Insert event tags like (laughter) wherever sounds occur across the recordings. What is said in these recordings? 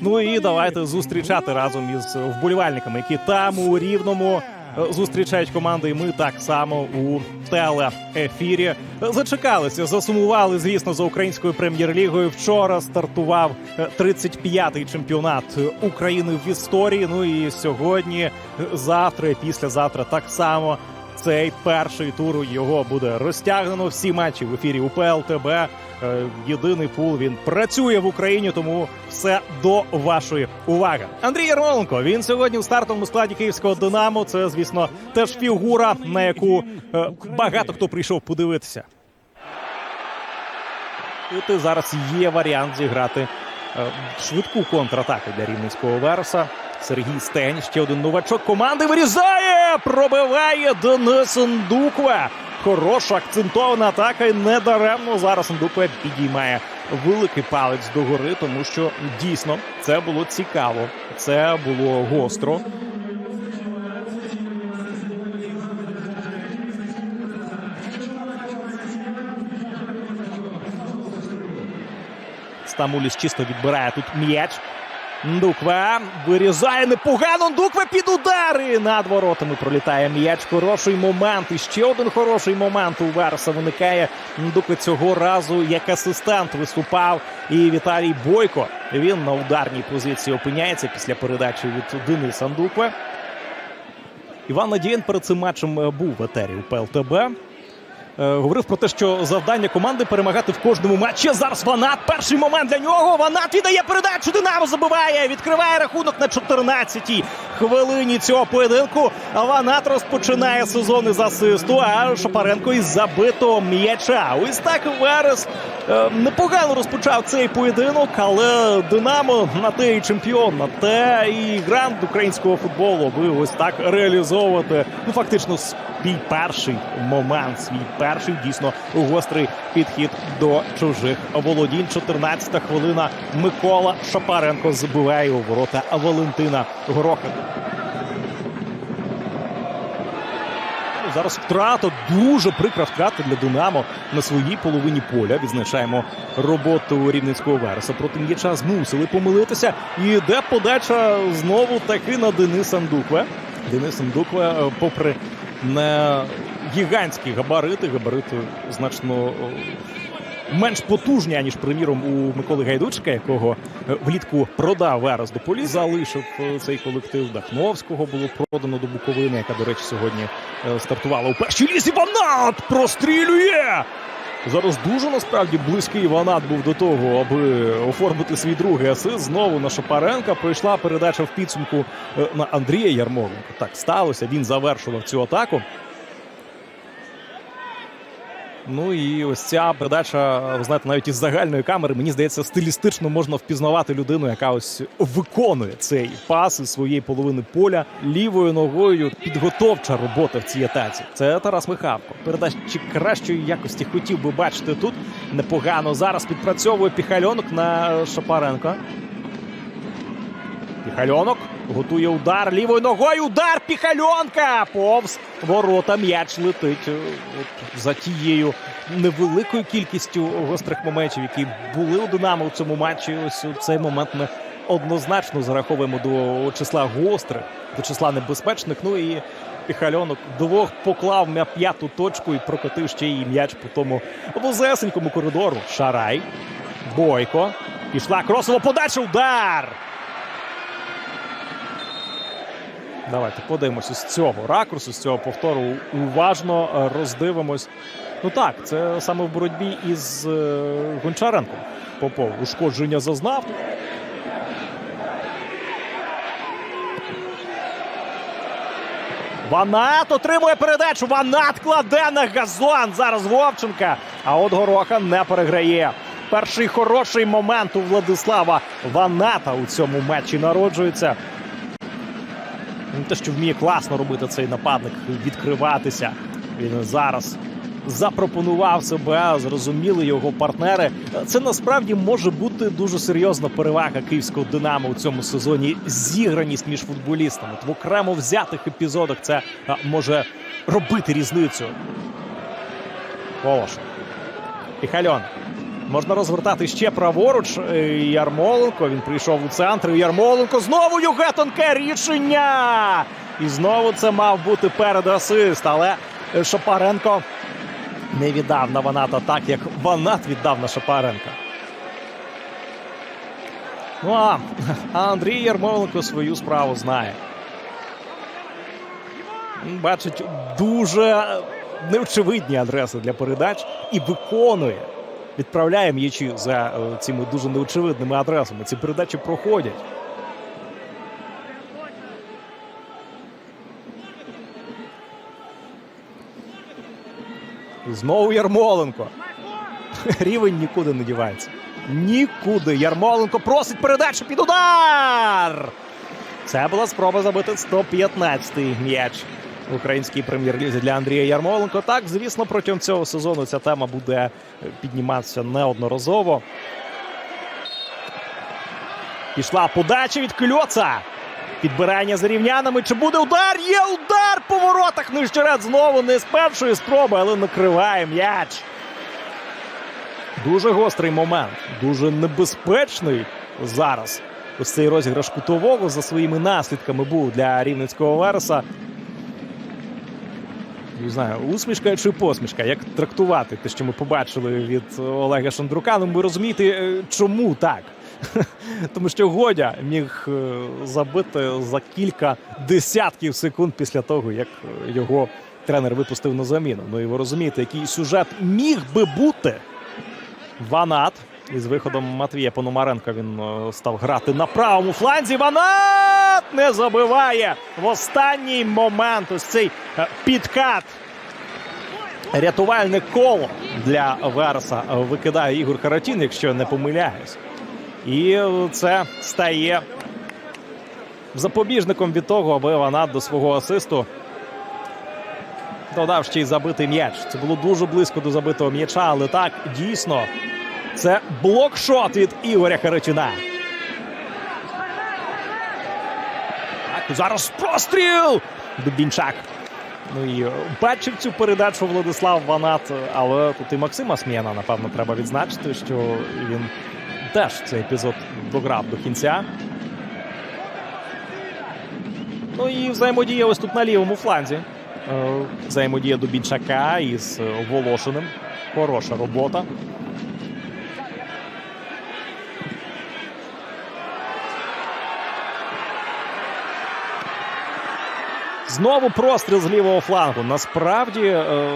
Ну і давайте зустрічати разом із вболівальниками, які там у рівному е, зустрічають команди. І ми так само у телеефірі зачекалися, засумували, звісно, за українською прем'єр-лігою. Вчора стартував е, 35-й чемпіонат України в історії. Ну і сьогодні, е, завтра, і післязавтра так само. Цей перший тур його буде розтягнено. Всі матчі в ефірі УПЛ ТБ. Е, Єдиний пул він працює в Україні, тому все до вашої уваги. Андрій Ярмоленко. Він сьогодні у стартовому складі київського Динамо. Це, звісно, теж фігура, на яку е, багато хто прийшов подивитися. Тут зараз є варіант зіграти е, швидку контратаку для рівненського вереса. Сергій Стень, ще один новачок команди вирізає, пробиває Денис Ндуква. Хороша акцентована атака і недаремно зараз Ндуква підіймає великий палець догори, тому що дійсно це було цікаво, це було гостро. Стамуліс чисто відбирає тут м'яч. Ndukва вирізає непогано. Ndukва під удари. Над воротами пролітає м'яч. Хороший момент. І ще один хороший момент у Верса виникає. Ndukва цього разу як асистент виступав. І Віталій Бойко. Він на ударній позиції опиняється після передачі від Дениса Ndukва. Іван Надієн перед цим матчем е, був в етері у ПЛТБ. Е, говорив про те, що завдання команди перемагати в кожному матчі. Зараз Ванат. Перший момент для нього. Ванат віддає передачу. Динамо забиває. Відкриває рахунок на 14-й хвилині цього поєдинку. Ванат розпочинає сезон із асисту. А Шапаренко із забитого м'яча. Ось так Верес е, непогано розпочав цей поєдинок, але Динамо на те і чемпіон, на те і грант українського футболу. Ви ось так реалізовувати. Ну фактично свій перший момент, свій перший дійсно гострий підхід до чужих володінь. 14-та хвилина. Микола Шапаренко забиває у ворота Валентина Гороха. Ну, Зараз втрата, дуже прикра втрата для Динамо на своїй половині поля. Відзначаємо роботу рівненського вереса. Проти м'яча змусили помилитися. І йде подача знову таки на Дениса Ндукве. Денис Ндукве, е, попри не гігантські габарити, габарити значно е, менш потужні, аніж, приміром, у Миколи Гайдучка, якого е, влітку продав Верес до полі. Залишив е, цей колектив Дахновського було продано до Буковини, яка, до речі, сьогодні е, стартувала у першій лісі. Ванат прострілює! Зараз дуже насправді близький Ванат був до того, аби оформити свій другий асист. Знову на Шапаренка пройшла передача в підсумку на Андрія Ярмоленка. Так сталося. Він завершував цю атаку. Ну і ось ця передача, ви знаєте, навіть із загальної камери, мені здається, стилістично можна впізнавати людину, яка ось виконує цей пас із своєї половини поля лівою ногою. Підготовча робота в цій атаці. Це Тарас Михавко. Передачі кращої якості хотів би бачити тут. Непогано зараз підпрацьовує Піхальонок на Шапаренка. Піхальонок готує удар лівою ногою. Удар Піхальонка! Повз ворота м'яч летить. е, От за тією невеликою кількістю гострих моментів, які були у Динамо у цьому матчі. Ось у цей момент ми однозначно зараховуємо до числа гострих, до числа небезпечних. Ну і Піхальонок двох поклав на п'яту точку і прокотив ще й м'яч по тому вузесенькому коридору. Шарай. Бойко. Пішла кросова подача. Удар! Давайте подивимося з цього ракурсу, з цього повтору уважно е, роздивимось. Ну так, це саме в боротьбі із е, Гончаренком. Попов ушкодження зазнав. Ванат отримує передачу. Ванат кладе на газон. Зараз Вовченка. А от Гороха не переграє. Перший хороший момент у Владислава Ваната у цьому матчі народжується. Те, що вміє класно робити цей нападник, відкриватися. Він зараз запропонував себе, зрозуміли його партнери. Це насправді може бути дуже серйозна перевага київського динамо у цьому сезоні. Зіграність між футболістами. В окремо взятих епізодах це може робити різницю. Волошин. Піхальон. Можна розгортати ще праворуч. Е, Ярмоленко. Він прийшов у центр. Ярмоленко знову Юге тонке рішення. І знову це мав бути передасист. Але е, Шапаренко не віддав на Ваната так, як Ванат віддав на Шапаренка. Ну а а Андрій Ярмоленко свою справу знає. Бачить дуже неочевидні адреси для передач і виконує. Відправляє м'ячі за е, цими дуже неочевидними адресами. Ці передачі проходять. Знову Ярмоленко. (laughs) Рівень нікуди не дівається. Нікуди. Ярмоленко просить передачу під удар. Це була спроба забити 115-й м'яч в українській прем'єр-лізі для Андрія Ярмоленко. Так, звісно, протягом цього сезону ця тема буде підніматися неодноразово. Пішла подача від Кльоца. Підбирання за рівнянами. Чи буде удар? Є удар по воротах. Нижчеред знову не з першої спроби, але накриває м'яч. Дуже гострий момент, дуже небезпечний зараз. Ось цей розіграш кутового за своїми наслідками був для рівненського Вереса. Не знаю, усмішка чи посмішка, як трактувати те, що ми побачили від Олега Шандрука. Ну, ви розумієте, е, чому так? (laughs) Тому що Годя міг е, забити за кілька десятків секунд після того, як е, його тренер випустив на заміну. Ну і ви розумієте, який сюжет міг би бути. Ванат із виходом Матвія Пономаренка він е, став грати на правому фланзі. Ванат не забиває в останній момент. Ось цей е, підкат. Рятувальне коло для Верса викидає Ігор Харатін, якщо не помиляюсь. І е, це стає запобіжником від того, аби Ванат до свого асисту додав ще й забитий м'яч. Це було дуже близько до забитого м'яча, але так дійсно це блокшот від Ігоря Харитіна. Так, зараз простріл! Дубінчак. Ну і бачив цю передачу Владислав Ванат, але тут і Максима Смєна, напевно, треба відзначити, що він теж цей епізод дограв до кінця. Ну і взаємодія ось тут на лівому фланзі. Е, Взаємодія Дубінчака із Волошиним. Хороша робота. Знову простріл з лівого флангу. Насправді е,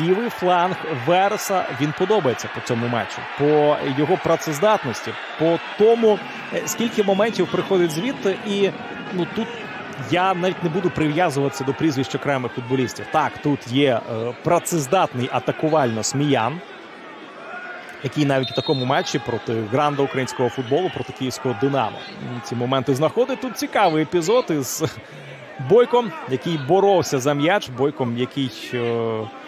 лівий фланг Вереса він подобається по цьому матчу, по його працездатності, по тому, е, скільки моментів приходить звідти, і ну тут. Я навіть не буду прив'язуватися до прізвищ окремих футболістів. Так, тут є е, працездатний атакувально сміян, який навіть у такому матчі проти гранда українського футболу, проти київського Динамо. Ці моменти знаходить. Тут цікавий епізод із Бойком, який боровся за м'яч. Бойком, який е,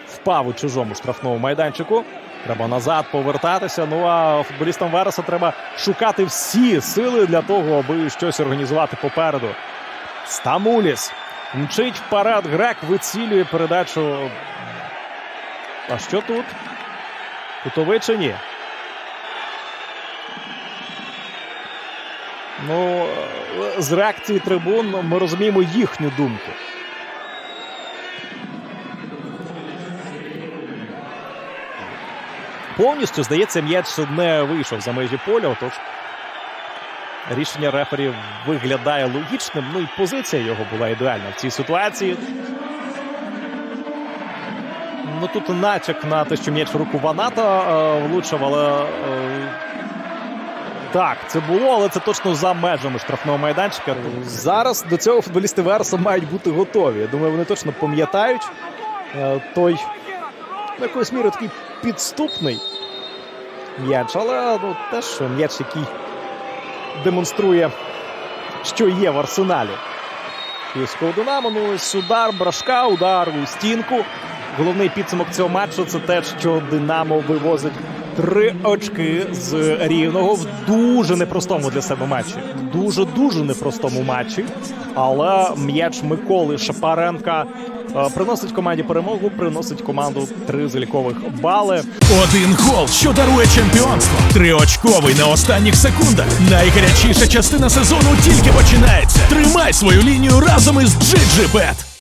впав у чужому штрафному майданчику. Треба назад повертатися. Ну а футболістам Вереса треба шукати всі сили для того, аби щось організувати попереду. Стамуліс мчить вперед. Грек вицілює передачу. А що тут? Кутовий чи ні? Ну, з реакції трибун ми розуміємо їхню думку. Повністю, здається, м'яч не вийшов за межі поля. Отож, рішення рефері виглядає логічним. Ну і позиція його була ідеальна в цій ситуації. Ну тут натяк на те, що м'яч в руку Ваната е, влучив, але. Так, це було, але це точно за межами штрафного майданчика. Зараз до цього футболісти Верса мають бути готові. Я думаю, вони точно пам'ятають е, той ну, якоюсь мірою такий підступний м'яч, але ну, теж м'яч, який демонструє, що є в арсеналі. Київського Динамо, ну ось удар, брашка, удар у стінку. Головний підсумок цього матчу це те, що Динамо вивозить Три очки з рівного в дуже непростому для себе матчі. Дуже дуже непростому матчі. Але м'яч Миколи Шапаренка е, приносить команді перемогу, приносить команду три залікових бали. Один гол, що дарує чемпіонство. Триочковий на останніх секундах. Найгарячіша частина сезону тільки починається. Тримай свою лінію разом із GGBet.